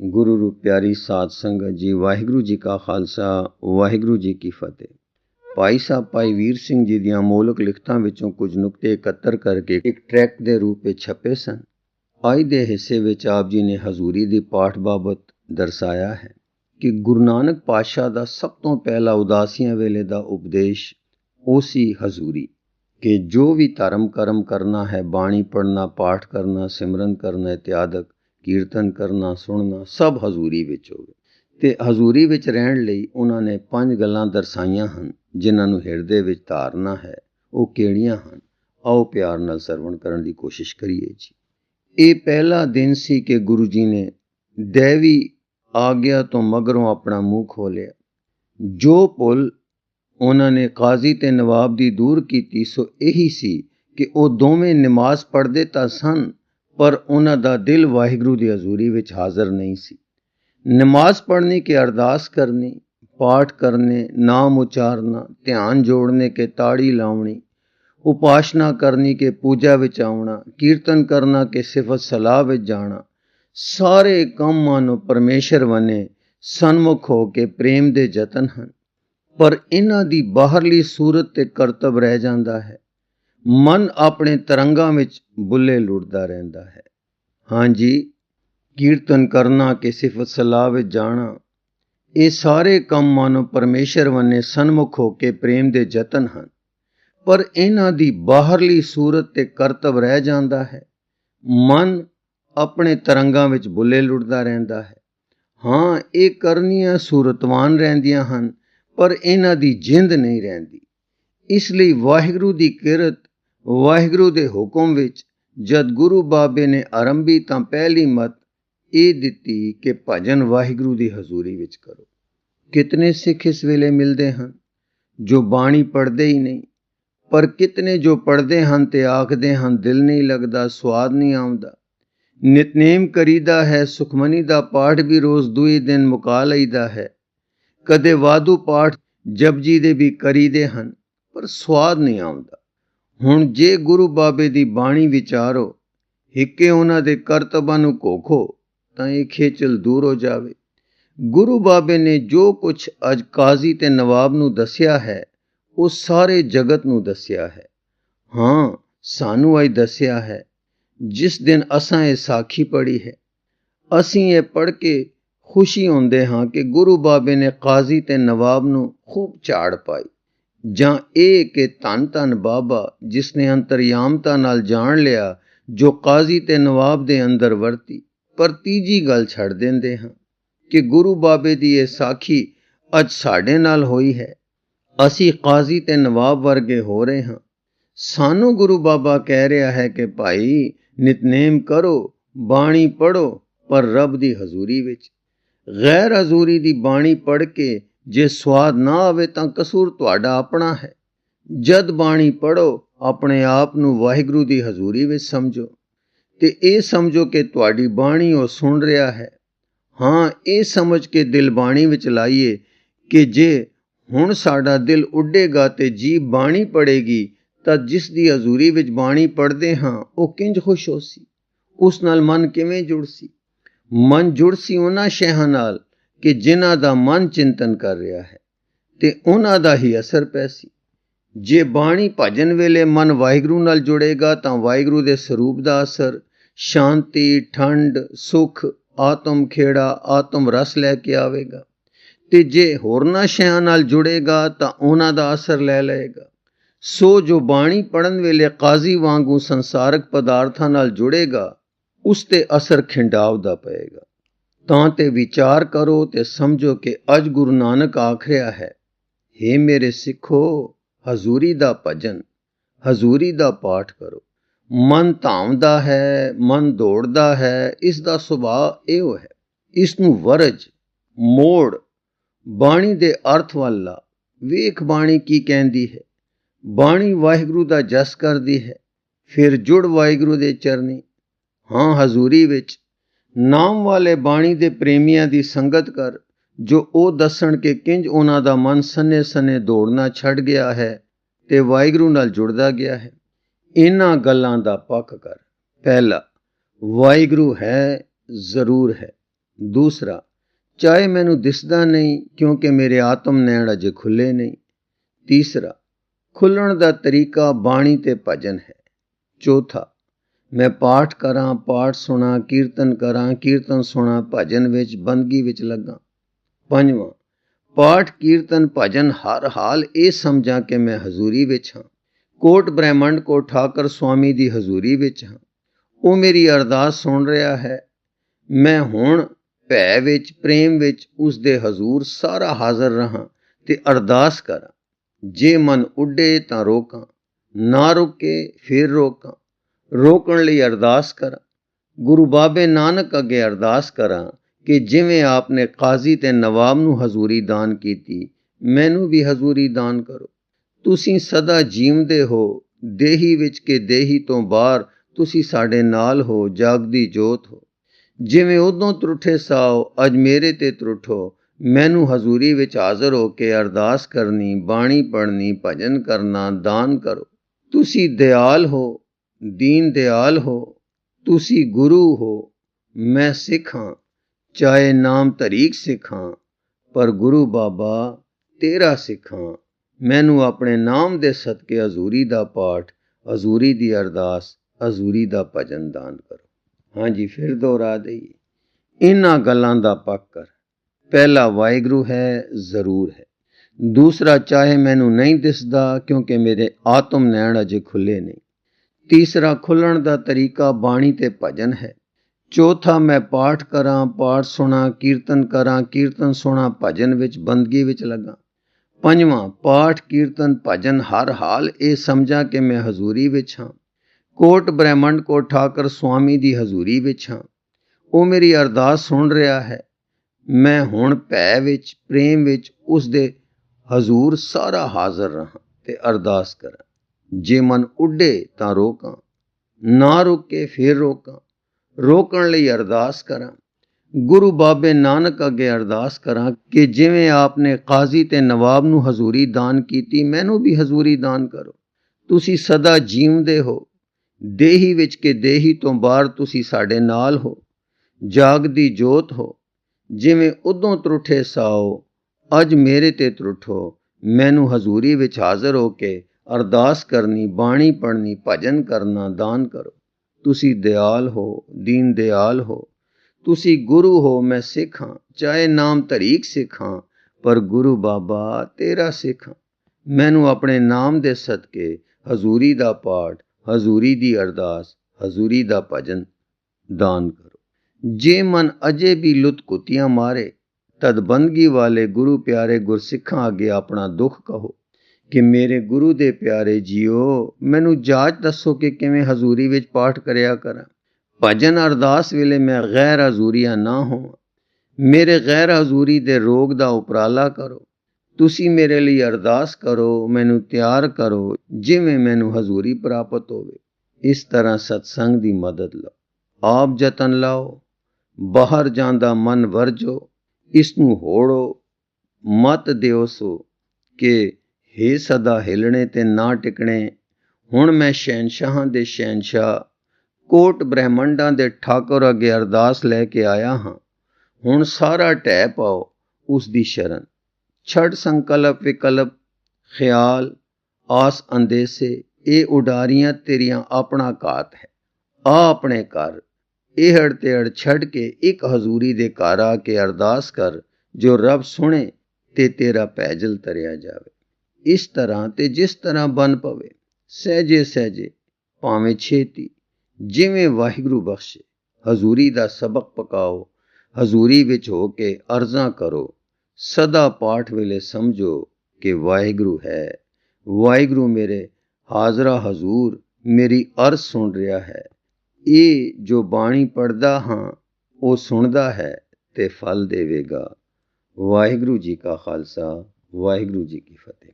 ਗੁਰੂ ਰੂਪ ਪਿਆਰੀ ਸਾਧ ਸੰਗਤ ਜੀ, ਵਾਹਿਗੁਰੂ ਜੀ ਕਾ ਖਾਲਸਾ, ਵਾਹਿਗੁਰੂ ਜੀ ਕੀ ਫਤਿਹ। ਭਾਈ ਸਾਹਿਬ, ਭਾਈ ਵੀਰ ਸਿੰਘ ਜੀ ਦੀਆਂ ਮੌਲਿਕ ਲਿਖਤਾਂ ਵਿੱਚੋਂ ਕੁਝ ਨੁਕਤੇ ਇਕੱਤਰ ਕਰਕੇ ਇੱਕ ਟਰੈਕ ਦੇ ਰੂਪ ਵਿੱਚ ਛਪੇ ਸਨ। ਅੱਜ ਦੇ ਹਿੱਸੇ ਵਿੱਚ ਆਪ ਜੀ ਨੇ ਹਜ਼ੂਰੀ ਦੀ ਪਾਠ ਬਾਬਤ ਦਰਸਾਇਆ ਹੈ ਕਿ ਗੁਰੂ ਨਾਨਕ ਪਾਤਸ਼ਾਹ ਦਾ ਸਭ ਤੋਂ ਪਹਿਲਾ ਉਦਾਸੀਆਂ ਵੇਲੇ ਦਾ ਉਪਦੇਸ਼ ਉਹ ਸੀ ਹਜ਼ੂਰੀ ਕਿ ਜੋ ਵੀ ਧਰਮ ਕਰਮ ਕਰਨਾ ਹੈ, ਬਾਣੀ ਪੜਨਾ ਪਾਠ ਕਰਨਾ, ਸਿਮਰਨ ਕਰਨਾ ਇਤਿਆਦਕ ਕੀਰਤਨ ਕਰਨਾ, ਸੁਣਨਾ ਸਭ ਹਜ਼ੂਰੀ ਵਿੱਚ ਹੋਵੇ। ਤੇ ਹਜ਼ੂਰੀ ਵਿੱਚ ਰਹਿਣ ਲਈ ਉਹਨਾਂ ਨੇ ਪੰਜ ਗੱਲਾਂ ਦਰਸਾਈਆਂ ਹਨ, ਜਿਨ੍ਹਾਂ ਨੂੰ ਹਿਰਦੇ ਵਿੱਚ ਧਾਰਨਾ ਹੈ। ਉਹ ਕਿਹੜੀਆਂ ਹਨ? ਆਓ ਪਿਆਰ ਨਾਲ ਸਰਵਣ ਕਰਨ ਦੀ ਕੋਸ਼ਿਸ਼ ਕਰੀਏ ਜੀ। ਇਹ ਪਹਿਲਾ ਦਿਨ ਸੀ ਕਿ ਗੁਰੂ ਜੀ ਨੇ ਦੇਵੀ ਆਗਿਆ ਤੋਂ ਮਗਰੋਂ ਆਪਣਾ ਮੂੰਹ ਖੋਲਿਆ ਜੋ ਪੁੱਲ ਉਹਨਾਂ ਨੇ ਕਾਜ਼ੀ ਤੇ ਨਵਾਬ ਦੀ ਦੂਰ ਕੀਤੀ, ਸੋ ਇਹੀ ਸੀ ਕਿ ਉਹ ਦੋਵੇਂ ਨਮਾਜ਼ ਪੜ੍ਹਦੇ ਤਾਂ ਸਨ ਪਰ ਉਹਨਾਂ ਦਾ ਦਿਲ ਵਾਹਿਗੁਰੂ ਦੀ ਹਜ਼ੂਰੀ ਵਿੱਚ ਹਾਜ਼ਰ ਨਹੀਂ ਸੀ। ਨਮਾਜ਼ ਪੜ੍ਹਨੀ ਕਿ ਅਰਦਾਸ ਕਰਨੀ, ਪਾਠ ਕਰਨੇ, ਨਾਮ ਉਚਾਰਨਾ, ਧਿਆਨ ਜੋੜਨੇ ਕਿ ਤਾੜੀ ਲਾਉਣੀ, ਉਪਾਸ਼ਨਾ ਕਰਨੀ ਕਿ ਪੂਜਾ ਵਿੱਚ ਆਉਣਾ, ਕੀਰਤਨ ਕਰਨਾ ਕਿ ਸਿਫਤ ਸਲਾਹ ਵਿੱਚ ਜਾਣਾ, ਸਾਰੇ ਕੰਮਾਂ ਨੂੰ ਪਰਮੇਸ਼ਰ ਵਨੇ ਸਨਮੁਖ ਹੋ ਕੇ ਪ੍ਰੇਮ ਦੇ ਯਤਨ ਹਨ। ਪਰ ਇਹਨਾਂ ਦੀ ਬਾਹਰਲੀ ਸੂਰਤ ਤੇ ਕਰਤਵ ਰਹਿ ਜਾਂਦਾ ਹੈ। ਮਨ ਆਪਣੇ ਤਰੰਗਾਂ ਵਿੱਚ ਬੁੱਲੇ ਲੁੱਟਦਾ ਰਹਿੰਦਾ ਹੈ। ਹਾਂਜੀ ਕੀਰਤਨ ਕਰਨਾ ਕਿ ਸਿਫਤ ਸਲਾਹ ਵਿੱਚ ਜਾਣਾ, ਇਹ ਸਾਰੇ ਕੰਮ ਮਾਨੋ ਪਰਮੇਸ਼ਰ ਵੰਨੇ ਸਨਮੁਖ ਹੋ ਕੇ ਪ੍ਰੇਮ ਦੇ ਯਤਨ ਹਨ। ਪਰ ਇਹਨਾਂ ਦੀ ਬਾਹਰਲੀ ਸੂਰਤ ਤੇ ਕਰਤਵ ਰਹਿ ਜਾਂਦਾ ਹੈ। ਮਨ ਆਪਣੇ ਤਰੰਗਾਂ ਵਿੱਚ ਬੁੱਲੇ ਲੁੱਟਦਾ ਰਹਿੰਦਾ ਹੈ। ਹਾਂ, ਇਹ ਕਰਨੀਆਂ ਸੂਰਤਵਾਨ ਰਹਿੰਦੀਆਂ ਹਨ, ਪਰ ਇਹਨਾਂ ਦੀ ਜਿੰਦ ਨਹੀਂ ਰਹਿੰਦੀ। ਇਸ ਲਈ ਵਾਹਿਗੁਰੂ ਦੀ ਕਿਰਤ ਵਾਹਿਗੁਰੂ ਦੇ ਹੁਕਮ ਵਿੱਚ ਜਦ ਗੁਰੂ ਬਾਬੇ ਨੇ ਆਰੰਭੀ ਤਾਂ ਪਹਿਲੀ ਮਤ ਇਹ ਦਿੱਤੀ ਕਿ ਭਜਨ ਵਾਹਿਗੁਰੂ ਦੀ ਹਜ਼ੂਰੀ ਵਿੱਚ ਕਰੋ। ਕਿਤਨੇ ਸਿੱਖ ਇਸ ਵੇਲੇ ਮਿਲਦੇ ਹਨ ਜੋ ਬਾਣੀ ਪੜ੍ਹਦੇ ਹੀ ਨਹੀਂ, ਪਰ ਕਿਤਨੇ ਜੋ ਪੜ੍ਹਦੇ ਹਨ ਤੇ ਆਖਦੇ ਹਨ, ਦਿਲ ਨਹੀਂ ਲੱਗਦਾ, ਸਵਾਦ ਨਹੀਂ ਆਉਂਦਾ। ਨਿਤਨੇਮ ਕਰੀਦਾ ਹੈ, ਸੁਖਮਨੀ ਦਾ ਪਾਠ ਵੀ ਰੋਜ਼ ਦੂਈ ਦਿਨ ਮੁਕਾ ਲਈਦਾ ਹੈ। ਕਦੇ ਵਾਧੂ ਪਾਠ ਜਪਜੀ ਦੇ ਵੀ ਕਰੀਦੇ ਹਨ, ਪਰ ਸਵਾਦ ਨਹੀਂ ਆਉਂਦਾ। ਹੁਣ ਜੇ ਗੁਰੂ ਬਾਬੇ ਦੀ ਬਾਣੀ ਵਿਚਾਰੋ, ਹਿੱਕੇ ਉਹਨਾਂ ਦੇ ਕਰਤਬਾਂ ਨੂੰ ਕੋਖੋ ਤਾਂ ਇਹ ਖੇਚਲ ਦੂਰ ਹੋ ਜਾਵੇ। ਗੁਰੂ ਬਾਬੇ ਨੇ ਜੋ ਕੁਝ ਅੱਜ ਕਾਜ਼ੀ ਤੇ ਨਵਾਬ ਨੂੰ ਦੱਸਿਆ ਹੈ, ਉਹ ਸਾਰੇ ਜਗਤ ਨੂੰ ਦੱਸਿਆ ਹੈ। ਹਾਂ, ਸਾਨੂੰ ਅੱਜ ਦੱਸਿਆ ਹੈ, ਜਿਸ ਦਿਨ ਅਸਾਂ ਇਹ ਸਾਖੀ ਪੜ੍ਹੀ ਹੈ। ਅਸੀਂ ਇਹ ਪੜ੍ਹ ਕੇ ਖੁਸ਼ੀ ਹੁੰਦੇ ਹਾਂ ਕਿ ਗੁਰੂ ਬਾਬੇ ਨੇ ਕਾਜ਼ੀ ਤੇ ਨਵਾਬ ਨੂੰ ਖੂਬ ਝਾੜ ਪਾਈ। ਜਾਂ ਇਹ ਕਿ ਧੰਨ ਧੰਨ ਬਾਬਾ ਜਿਸ ਨੇ ਅੰਤਰਯਾਮਤਾ ਨਾਲ ਜਾਣ ਲਿਆ, ਜੋ ਕਾਜ਼ੀ ਤੇ ਨਵਾਬ ਦੇ ਅੰਦਰ ਵਰਤੀ, ਪਰ ਤੀਜੀ ਗੱਲ ਛੱਡ ਦਿੰਦੇ ਹਾਂ, ਕਿ ਗੁਰੂ ਬਾਬੇ ਦੀ ਇਹ ਸਾਖੀ ਅੱਜ ਸਾਡੇ ਨਾਲ ਹੋਈ ਹੈ। ਅਸੀਂ ਕਾਜ਼ੀ ਤੇ ਨਵਾਬ ਵਰਗੇ ਹੋ ਰਹੇ ਹਾਂ। ਸਾਨੂੰ ਗੁਰੂ ਬਾਬਾ ਕਹਿ ਰਿਹਾ ਹੈ ਕਿ ਭਾਈ, ਨਿਤਨੇਮ ਕਰੋ, ਬਾਣੀ ਪੜੋ ਪਰ ਰੱਬ ਦੀ ਹਜ਼ੂਰੀ ਵਿੱਚ। ਗੈਰ ਹਜ਼ੂਰੀ ਦੀ ਬਾਣੀ ਪੜ੍ਹ ਕੇ ਜੇ ਸਵਾਦ ਨਾ ਆਵੇ ਤਾਂ ਕਸੂਰ ਤੁਹਾਡਾ ਆਪਣਾ ਹੈ। ਜਦ ਬਾਣੀ ਪੜੋ ਆਪਣੇ ਆਪ ਨੂੰ ਵਾਹਿਗੁਰੂ ਦੀ ਹਜ਼ੂਰੀ ਵਿੱਚ ਸਮਝੋ ਤੇ ਇਹ ਸਮਝੋ ਕਿ ਤੁਹਾਡੀ ਬਾਣੀ ਉਹ ਸੁਣ ਰਿਹਾ ਹੈ। ਹਾਂ, ਇਹ ਸਮਝ ਕੇ ਦਿਲ ਬਾਣੀ ਵਿੱਚ ਲਾਈਏ ਕਿ ਜੇ ਹੁਣ ਸਾਡਾ ਦਿਲ ਉੱਡੇਗਾ ਤੇ ਜੀ ਬਾਣੀ ਪੜੇਗੀ ਤਾਂ ਜਿਸ ਦੀ ਹਜ਼ੂਰੀ ਵਿੱਚ ਬਾਣੀ ਪੜਦੇ ਹਾਂ, ਉਹ ਕਿੰਜ ਖੁਸ਼ ਹੋ ਸੀ ਉਸ ਨਾਲ ਮਨ ਕਿਵੇਂ ਜੁੜ ਸੀ? ਮਨ ਜੁੜ ਸੀ ਉਹਨਾਂ ਸ਼ਹਿਆਂ ਨਾਲ ਕਿ ਜਿਨ੍ਹਾਂ ਦਾ ਮਨ ਚਿੰਤਨ ਕਰ ਰਿਹਾ ਹੈ, ਤੇ ਉਹਨਾਂ ਦਾ ਹੀ ਅਸਰ ਪੈ ਸੀ। ਜੇ ਬਾਣੀ ਭਜਨ ਵੇਲੇ ਮਨ ਵਾਹਿਗੁਰੂ ਨਾਲ ਜੁੜੇਗਾ, ਤਾਂ ਵਾਹਿਗੁਰੂ ਦੇ ਸਰੂਪ ਦਾ ਅਸਰ, ਸ਼ਾਂਤੀ, ਠੰਡ, ਸੁਖ, ਆਤਮ ਖੇੜਾ, ਆਤਮ ਰਸ ਲੈ ਕੇ ਆਵੇਗਾ। ਤੇ ਜੇ ਹੋਰਨਾਂ ਸ਼ਿਆਂ ਨਾਲ ਜੁੜੇਗਾ, ਤਾਂ ਉਹਨਾਂ ਦਾ ਅਸਰ ਲੈ ਲਏਗਾ। ਸੋ ਜੋ ਬਾਣੀ ਪੜਨ ਵੇਲੇ ਕਾਜ਼ੀ ਵਾਂਗੂ ਸੰਸਾਰਕ ਪਦਾਰਥਾਂ ਨਾਲ ਜੁੜੇਗਾ, ਉਸ ਤੇ ਅਸਰ ਖਿੰਡਾਵ ਦਾ ਪਏਗਾ। ਤਾਂ ਤੇ ਵਿਚਾਰ ਕਰੋ ਤੇ ਸਮਝੋ ਕਿ ਅੱਜ ਗੁਰੂ ਨਾਨਕ ਆਖ ਰਿਹਾ ਹੈ हे ਮੇਰੇ ਸਿੱਖੋ, ਹਜ਼ੂਰੀ ਦਾ ਭਜਨ, ਹਜ਼ੂਰੀ ਦਾ ਪਾਠ ਕਰੋ। ਮਨ ਧਾਮਦਾ ਹੈ, ਮਨ ਦੌੜਦਾ ਹੈ, ਇਸ ਦਾ ਸੁਭਾਅ ਇਹੋ ਹੈ। ਇਸ ਨੂੰ ਵਰਜ, ਮੋੜ, ਬਾਣੀ ਦੇ ਅਰਥ ਵੱਲਾ ਵੇਖ ਬਾਣੀ ਕੀ ਕਹਿੰਦੀ ਹੈ। ਬਾਣੀ ਵਾਹਿਗੁਰੂ ਦਾ ਜਸ ਕਰਦੀ ਹੈ। ਫਿਰ ਜੁੜ ਵਾਹਿਗੁਰੂ ਦੇ ਚਰਨੀ। ਹਾਂ, ਹਜ਼ੂਰੀ ਵਿੱਚ ਨਾਮ ਵਾਲੇ ਬਾਣੀ ਦੇ ਪ੍ਰੇਮੀਆਂ ਦੀ ਸੰਗਤ ਕਰ, ਜੋ ਉਹ ਦੱਸਣ ਕਿ ਕਿੰਜ ਉਹਨਾਂ ਦਾ ਮਨ ਸੰਨੇ ਸੰਨੇ ਦੌੜਨਾ ਛੱਡ ਗਿਆ ਹੈ ਤੇ ਵਾਹਿਗੁਰੂ ਨਾਲ ਜੁੜਦਾ ਗਿਆ ਹੈ। ਇਹਨਾਂ ਗੱਲਾਂ ਦਾ ਪੱਕ ਕਰ। ਪਹਿਲਾ, ਵਾਹਿਗੁਰੂ ਹੈ, ਜ਼ਰੂਰ ਹੈ। ਦੂਸਰਾ, ਚਾਹੇ ਮੈਨੂੰ ਦਿਸਦਾ ਨਹੀਂ ਕਿਉਂਕਿ ਮੇਰੇ ਆਤਮ ਨੈਣ ਅਜੇ ਖੁੱਲੇ ਨਹੀਂ। ਤੀਸਰਾ, ਖੁੱਲਣ ਦਾ ਤਰੀਕਾ ਬਾਣੀ ਤੇ ਭਜਨ ਹੈ। ਚੌਥਾ ਮੈਂ ਪਾਠ ਕਰਾਂ, ਪਾਠ ਸੁਣਾ, ਕੀਰਤਨ ਕਰਾਂ, ਕੀਰਤਨ ਸੁਣਾ, ਭਜਨ ਵਿੱਚ, ਬੰਦਗੀ ਵਿੱਚ ਲੱਗਾ। ਪੰਜਵਾਂ, ਪਾਠ, ਕੀਰਤਨ, ਭਜਨ ਹਰ ਹਾਲ ਇਹ ਸਮਝਾਂ ਕਿ ਮੈਂ ਹਜ਼ੂਰੀ ਵਿੱਚ ਹਾਂ। ਕੋਟ ਬ੍ਰਹਮੰਡ ਕੋ ਠਾਕਰ ਸੁਆਮੀ ਦੀ ਹਜ਼ੂਰੀ ਵਿੱਚ ਹਾਂ। ਉਹ ਮੇਰੀ ਅਰਦਾਸ ਸੁਣ ਰਿਹਾ ਹੈ। ਮੈਂ ਹੁਣ ਭੈ ਵਿੱਚ, ਪ੍ਰੇਮ ਵਿੱਚ ਉਸ ਦੇ ਹਜ਼ੂਰ ਸਾਰਾ ਹਾਜ਼ਰ ਰਹਾ ਤੇ ਅਰਦਾਸ ਕਰਾਂ। ਜੇ ਮਨ ਉੱਡੇ ਤਾਂ ਰੋਕਾਂ, ਨਾ ਰੁਕੇ, ਫਿਰ ਰੋਕਾਂ। ਰੋਕਣ ਲਈ ਅਰਦਾਸ ਕਰਾਂ। ਗੁਰੂ ਬਾਬੇ ਨਾਨਕ ਅੱਗੇ ਅਰਦਾਸ ਕਰਾਂ ਕਿ ਜਿਵੇਂ ਆਪਨੇ ਕਾਜ਼ੀ ਤੇ ਨਵਾਬ ਨੂੰ ਹਜ਼ੂਰੀ ਦਾਨ ਕੀਤੀ, ਮੈਨੂੰ ਵੀ ਹਜ਼ੂਰੀ ਦਾਨ ਕਰੋ। ਤੁਸੀਂ ਸਦਾ ਜੀਵਦੇ ਹੋ, ਦੇਹੀ ਵਿੱਚ ਕੇ ਦੇਹੀ ਤੋਂ ਬਾਹਰ ਤੁਸੀਂ ਸਾਡੇ ਨਾਲ ਹੋ, ਜਾਗਦੀ ਜੋਤ ਹੋ। ਜਿਵੇਂ ਉਦੋਂ ਤਰੁੱਠੇ ਸਾਓ, ਅੱਜ ਮੇਰੇ ਤੇ ਤਰੁੱਠੋ, ਮੈਨੂੰ ਹਜ਼ੂਰੀ ਵਿੱਚ ਹਾਜ਼ਰ ਹੋ ਕੇ ਅਰਦਾਸ ਕਰਨੀ, ਬਾਣੀ ਪੜ੍ਹਨੀ, ਭਜਨ ਕਰਨਾ, ਦਾਨ ਕਰੋ। ਤੁਸੀਂ ਦਿਆਲ ਹੋ ਦੀਨ ਦਿਆਲ ਹੋ, ਤੁਸੀਂ ਗੁਰੂ ਹੋ, ਮੈਂ ਸਿੱਖ ਹਾਂ, ਚਾਹੇ ਨਾਮ ਤਰੀਕ ਸਿੱਖਾਂ ਪਰ ਗੁਰੂ ਬਾਬਾ ਤੇਰਾ ਸਿੱਖਾਂ ਮੈਨੂੰ ਆਪਣੇ ਨਾਮ ਦੇ ਸਦਕੇ ਹਜ਼ੂਰੀ ਦਾ ਪਾਠ, ਹਜ਼ੂਰੀ ਦੀ ਅਰਦਾਸ, ਹਜ਼ੂਰੀ ਦਾ ਭਜਨ ਦਾਨ ਕਰੋ। ਹਾਂਜੀ ਫਿਰ ਦੁਹਰਾ ਦਈਏ ਇਹਨਾਂ ਗੱਲਾਂ ਦਾ ਪੱਕ ਕਰ। ਪਹਿਲਾ ਵਾਹਿਗੁਰੂ ਹੈ, ਜ਼ਰੂਰ ਹੈ। ਦੂਸਰਾ, ਚਾਹੇ ਮੈਨੂੰ ਨਹੀਂ ਦਿਸਦਾ, ਕਿਉਂਕਿ ਮੇਰੇ ਆਤਮ ਨੈਣ ਅਜੇ ਖੁੱਲੇ ਨਹੀਂ। ਤੀਸਰਾ ਖੁੱਲਣ ਦਾ ਤਰੀਕਾ ਬਾਣੀ ਤੇ ਭਜਨ ਹੈ। ਚੌਥਾ, ਮੈਂ ਪਾਠ ਕਰਾਂ, ਪਾਠ ਸੁਣਾ, ਕੀਰਤਨ ਕਰਾਂ, ਕੀਰਤਨ ਸੁਣਾ, ਭਜਨ ਵਿੱਚ ਬੰਦਗੀ ਵਿੱਚ ਲੱਗਾ। ਪੰਜਵਾਂ, ਪਾਠ, ਕੀਰਤਨ, ਭਜਨ ਹਰ ਹਾਲ, ਇਹ ਸਮਝਾਂ ਕਿ ਮੈਂ ਹਜ਼ੂਰੀ ਵਿੱਚ ਹਾਂ। ਕੋਟ ਬ੍ਰਹਮੰਡ ਕੋ ਠਾਕਰ ਸੁਆਮੀ ਦੀ ਹਜ਼ੂਰੀ ਵਿੱਚ ਹਾਂ। ਉਹ ਮੇਰੀ ਅਰਦਾਸ ਸੁਣ ਰਿਹਾ ਹੈ। ਮੈਂ ਹੁਣ ਭੈ ਵਿੱਚ, ਪ੍ਰੇਮ ਵਿੱਚ ਉਸ ਦੇ ਹਜ਼ੂਰ ਸਾਰਾ ਹਾਜ਼ਰ ਰਹਾ ਤੇ ਅਰਦਾਸ ਕਰਾਂ। ਜੇ ਮਨ ਉੱਡੇ ਤਾਂ ਰੋਕਾਂ, ਨਾ ਰੁਕੇ ਫਿਰ ਰੋਕਾਂ। ਰੋਕਣ ਲਈ ਅਰਦਾਸ ਕਰਾਂ। ਗੁਰੂ ਬਾਬੇ ਨਾਨਕ ਅੱਗੇ ਅਰਦਾਸ ਕਰਾਂ ਕਿ ਜਿਵੇਂ ਆਪਨੇ ਕਾਜ਼ੀ ਤੇ ਨਵਾਬ ਨੂੰ ਹਜ਼ੂਰੀ ਦਾਨ ਕੀਤੀ, ਮੈਨੂੰ ਵੀ ਹਜ਼ੂਰੀ ਦਾਨ ਕਰੋ। ਤੁਸੀਂ ਸਦਾ ਜੀਵਦੇ ਹੋ। ਦੇਹੀ ਵਿੱਚ ਕੇ ਦੇਹੀ ਤੋਂ ਬਾਹਰ ਤੁਸੀਂ ਸਾਡੇ ਨਾਲ ਹੋ। ਜਾਗਦੀ ਜੋਤ ਹੋ। ਜਿਵੇਂ ਉਦੋਂ ਤਰੁੱਠੇ ਸਾਓ, ਅੱਜ ਮੇਰੇ ਤੇ ਤਰੁੱਠੋ। ਮੈਨੂੰ ਹਜ਼ੂਰੀ ਵਿੱਚ ਹਾਜ਼ਰ ਹੋ ਕੇ ਅਰਦਾਸ ਕਰਨੀ, ਬਾਣੀ ਪੜ੍ਹਨੀ, ਭਜਨ ਕਰਨਾ, ਦਾਨ ਕਰੋ। ਤੁਸੀਂ ਦਿਆਲ ਹੋ, ਦੀਨ ਦਿਆਲ ਹੋ। ਤੁਸੀਂ ਗੁਰੂ ਹੋ, ਮੈਂ ਸਿੱਖ ਹਾਂ। ਚਾਹੇ ਨਾਮ ਤਰੀਕ ਸਿੱਖਾਂ ਪਰ ਗੁਰੂ ਬਾਬਾ ਤੇਰਾ ਸਿੱਖ ਹਾਂ। ਮੈਨੂੰ ਆਪਣੇ ਨਾਮ ਦੇ ਸਦਕੇ ਹਜ਼ੂਰੀ ਦਾ ਪਾਠ, ਹਜ਼ੂਰੀ ਦੀ ਅਰਦਾਸ, ਹਜ਼ੂਰੀ ਦਾ ਭਜਨ, ਦਾਨ ਕਰੋ। ਜੇ ਮਨ ਅਜੇ ਵੀ ਲੁਤਕੁਤੀਆਂ ਮਾਰੇ ਤਦ ਬੰਦਗੀ ਵਾਲੇ ਗੁਰੂ ਪਿਆਰੇ ਗੁਰਸਿੱਖਾਂ ਅੱਗੇ ਆਪਣਾ ਦੁੱਖ ਕਹੋ। ਕਿ ਮੇਰੇ ਗੁਰੂ ਦੇ ਪਿਆਰੇ ਜੀਓ, ਮੈਨੂੰ ਜਾਚ ਦੱਸੋ ਕਿ ਕਿਵੇਂ ਹਜ਼ੂਰੀ ਵਿੱਚ ਪਾਠ ਕਰਿਆ ਕਰਾਂ। ਭਜਨ ਅਰਦਾਸ ਵੇਲੇ ਮੈਂ ਗੈਰ ਹਜ਼ੂਰੀਆ ਨਾ ਹੋਵਾਂ। ਮੇਰੇ ਗੈਰ ਹਜ਼ੂਰੀ ਦੇ ਰੋਗ ਦਾ ਉਪਰਾਲਾ ਕਰੋ। ਤੁਸੀਂ ਮੇਰੇ ਲਈ ਅਰਦਾਸ ਕਰੋ, ਮੈਨੂੰ ਤਿਆਰ ਕਰੋ, ਜਿਵੇਂ ਮੈਨੂੰ ਹਜ਼ੂਰੀ ਪ੍ਰਾਪਤ ਹੋਵੇ। ਇਸ ਤਰ੍ਹਾਂ ਸਤਸੰਗ ਦੀ ਮਦਦ ਲਓ। ਆਪ ਯਤਨ ਲਾਓ। ਬਾਹਰ ਜਾਂਦਾ ਮਨ ਵਰਜੋ। ਇਸ ਨੂੰ ਹੋੜੋ। ਮਤ ਦਿਓ ਸੋ ਕਿ ਹੇ ਸਦਾ ਹਿਲਣੇ ਤੇ ਨਾ ਟਿਕਣੇ, ਹੁਣ ਮੈਂ ਸ਼ਹਿਨਸ਼ਾਹਾਂ ਦੇ ਸ਼ਹਿਨਸ਼ਾਹ, ਕੋਟ ਬ੍ਰਹਿਮੰਡਾਂ ਦੇ ਠਾਕੁਰ ਅੱਗੇ ਅਰਦਾਸ ਲੈ ਕੇ ਆਇਆ ਹਾਂ। ਹੁਣ ਸਾਰਾ ਟਹਿ ਪਾਓ ਉਸ ਦੀ ਸ਼ਰਨ। ਛੜ ਸੰਕਲਪ ਵਿਕਲਪ, ਖਿਆਲ, ਆਸ ਅੰਦੇਸੇ, ਇਹ ਉਡਾਰੀਆਂ ਤੇਰੀਆਂ ਆਪਣਾ ਘਾਤ ਹੈ। ਆ ਆਪਣੇ ਘਰ ਇਹੜ ਤੇੜ ਛੱਡ ਕੇ ਇੱਕ ਹਜ਼ੂਰੀ ਦੇ ਘਰ ਆ ਕੇ ਅਰਦਾਸ ਕਰ, ਜੋ ਰੱਬ ਸੁਣੇ ਤੇ ਤੇਰਾ ਪੈਜਲ ਤਰਿਆ ਜਾਵੇ। ਇਸ ਤਰ੍ਹਾਂ ਤੇ ਜਿਸ ਤਰ੍ਹਾਂ ਬਨ ਪਵੇ, ਸਹਜੇ ਸਹਜੇ, ਭਾਵੇਂ ਛੇਤੀ, ਜਿਵੇਂ ਵਾਹਿਗੁਰੂ ਬਖਸ਼ੇ। ਹਜ਼ੂਰੀ ਦਾ ਸਬਕ ਪਕਾਓ, ਹਜ਼ੂਰੀ ਵਿੱਚ ਹੋ ਕੇ ਅਰਜ਼ਾਂ ਕਰੋ, ਸਦਾ ਪਾਠ ਵੇਲੇ ਸਮਝੋ ਕਿ ਵਾਹਿਗੁਰੂ ਹੈ। ਵਾਹਿਗੁਰੂ ਮੇਰੇ ਹਾਜ਼ਰਾ ਹਜ਼ੂਰ, ਮੇਰੀ ਅਰਜ਼ ਸੁਣ ਰਿਹਾ ਹੈ। ਇਹ ਜੋ ਬਾਣੀ ਪੜਦਾ ਹਾਂ, ਉਹ ਸੁਣਦਾ ਹੈ ਤੇ ਫਲ ਦੇਵੇਗਾ। ਵਾਹਿਗੁਰੂ ਜੀ ਕਾ ਖਾਲਸਾ, ਵਾਹਿਗੁਰੂ ਜੀ ਕੀ ਫਤਿਹ।